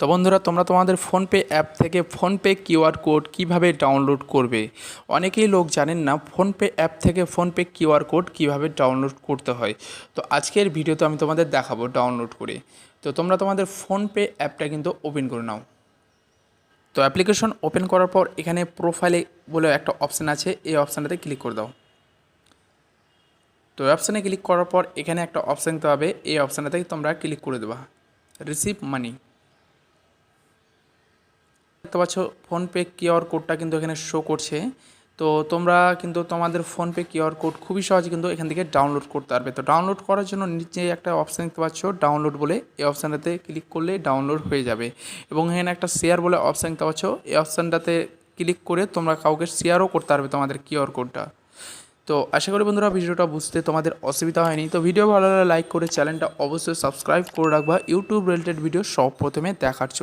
তো বন্ধুরা, তোমরা তোমাদের ফোনপে অ্যাপ থেকে ফোনপে কিউআর কোড কীভাবে ডাউনলোড করবে? অনেকেই লোক জানেন না ফোনপে অ্যাপ থেকে ফোনপে কিউআর কোড কীভাবে ডাউনলোড করতে হয়। তো আজকের ভিডিওতে আমি তোমাদের দেখাবো ডাউনলোড করে। তো তোমরা তোমাদের ফোনপে অ্যাপটা কিন্তু ওপেন করে নাও। তো অ্যাপ্লিকেশন ওপেন করার পর এখানে প্রোফাইলে বলে একটা অপশান আছে, এই অপশানটাতে ক্লিক করে দাও। তো অপশানে ক্লিক করার পর এখানে একটা অপশান দিতে হবে, এই অপশানটাতে তোমরা ক্লিক করে দেবা। Receive money. দেখতে পাচ্ছ, ফোনপে কিউআর কোডটা কিন্তু এখানে শো করছে। তো তোমরা কিন্তু তোমাদের ফোনপে কিউআর কোড খুবই সহজে কিন্তু এখান থেকে ডাউনলোড করতে পারবে। তো ডাউনলোড করার জন্য নিচে একটা অপশান দেখতে পাচ্ছ ডাউনলোড বলে। এই অপশানটাতে ক্লিক করলে ডাউনলোড হয়ে যাবে। এবং এখানে একটা শেয়ার বলে অপশান দেখতে পাচ্ছ, এই অপশানটাতে ক্লিক করে তোমরা কাউকে শেয়ারও করতে পারবে তোমাদের কিউআর কোডটা। তো আশা করি বন্ধুরা ভিডিওটা বুঝতে তোমাদের অসুবিধা হয়নি। তো ভিডিও ভালো লাগলে লাইক করে চ্যানেলটা অবশ্যই সাবস্ক্রাইব করে রাখবা। ইউটিউব রিলেটেড ভিডিও সব প্রথমে দেখার জন্য।